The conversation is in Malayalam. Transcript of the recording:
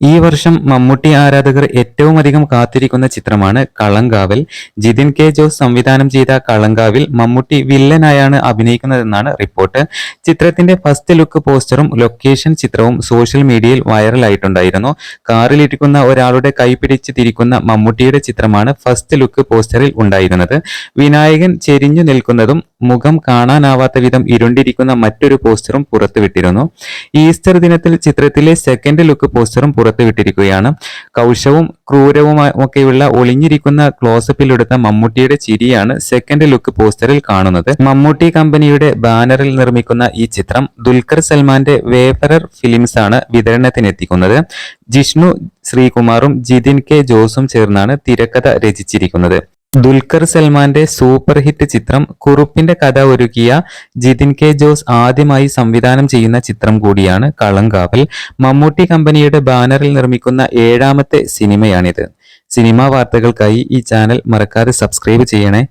ഈ വർഷം മമ്മൂട്ടി ആരാധകർ ഏറ്റവും അധികം കാത്തിരിക്കുന്ന ചിത്രമാണ് കളങ്കാവൽ. ജിതിൻ കെ ജോസ് സംവിധാനം ചെയ്ത കളങ്കാവിൽ മമ്മൂട്ടി വില്ലനായാണ് അഭിനയിക്കുന്നതെന്നാണ് റിപ്പോർട്ട്. ചിത്രത്തിന്റെ ഫസ്റ്റ് ലുക്ക് പോസ്റ്ററും ലൊക്കേഷൻ ചിത്രവും സോഷ്യൽ മീഡിയയിൽ വൈറലായിട്ടുണ്ടായിരുന്നു. കാറിലിരിക്കുന്ന ഒരാളുടെ കൈപിടിച്ച് തിരിക്കുന്ന മമ്മൂട്ടിയുടെ ചിത്രമാണ് ഫസ്റ്റ് ലുക്ക് പോസ്റ്ററിൽ ഉണ്ടായിരുന്നത്. വിനായകൻ ചെരിഞ്ഞു നിൽക്കുന്നതും മുഖം കാണാനാവാത്ത വിധം ഇരുണ്ടിരിക്കുന്ന മറ്റൊരു പോസ്റ്ററും പുറത്തുവിട്ടിരുന്നു. ഈസ്റ്റർ ദിനത്തിൽ ചിത്രത്തിലെ സെക്കൻഡ് ലുക്ക് പോസ്റ്ററും പുറത്തുവിട്ടിരിക്കുകയാണ്. കൗശവും ക്രൂരവും ഒക്കെയുള്ള ഒളിഞ്ഞിരിക്കുന്ന ക്ലോസപ്പിലെടുത്ത മമ്മൂട്ടിയുടെ ചിരിയാണ് സെക്കൻഡ് ലുക്ക് പോസ്റ്ററിൽ കാണുന്നത്. മമ്മൂട്ടി കമ്പനിയുടെ ബാനറിൽ നിർമ്മിക്കുന്ന ഈ ചിത്രം ദുൽഖർ സൽമാന്റെ വേഫറർ ഫിലിംസ് ആണ് വിതരണത്തിനെത്തിക്കുന്നത്. ജിഷ്ണു ശ്രീകുമാറും ജിതിൻ കെ ജോസും ചേർന്നാണ് തിരക്കഥ രചിച്ചിരിക്കുന്നത്. ദുൽഖർ സൽമാന്റെ സൂപ്പർ ഹിറ്റ് ചിത്രം കുറുപ്പിന്റെ കഥ ഒരുക്കിയ ജിതിൻ കെ ജോസ് ആദ്യമായി സംവിധാനം ചെയ്യുന്ന ചിത്രം കൂടിയാണ് കളങ്കാവൽ. മമ്മൂട്ടി കമ്പനിയുടെ ബാനറിൽ നിർമ്മിക്കുന്ന ഏഴാമത്തെ സിനിമയാണിത്. സിനിമാ വാർത്തകൾക്കായി ഈ ചാനൽ മറക്കാതെ സബ്സ്ക്രൈബ് ചെയ്യണേ.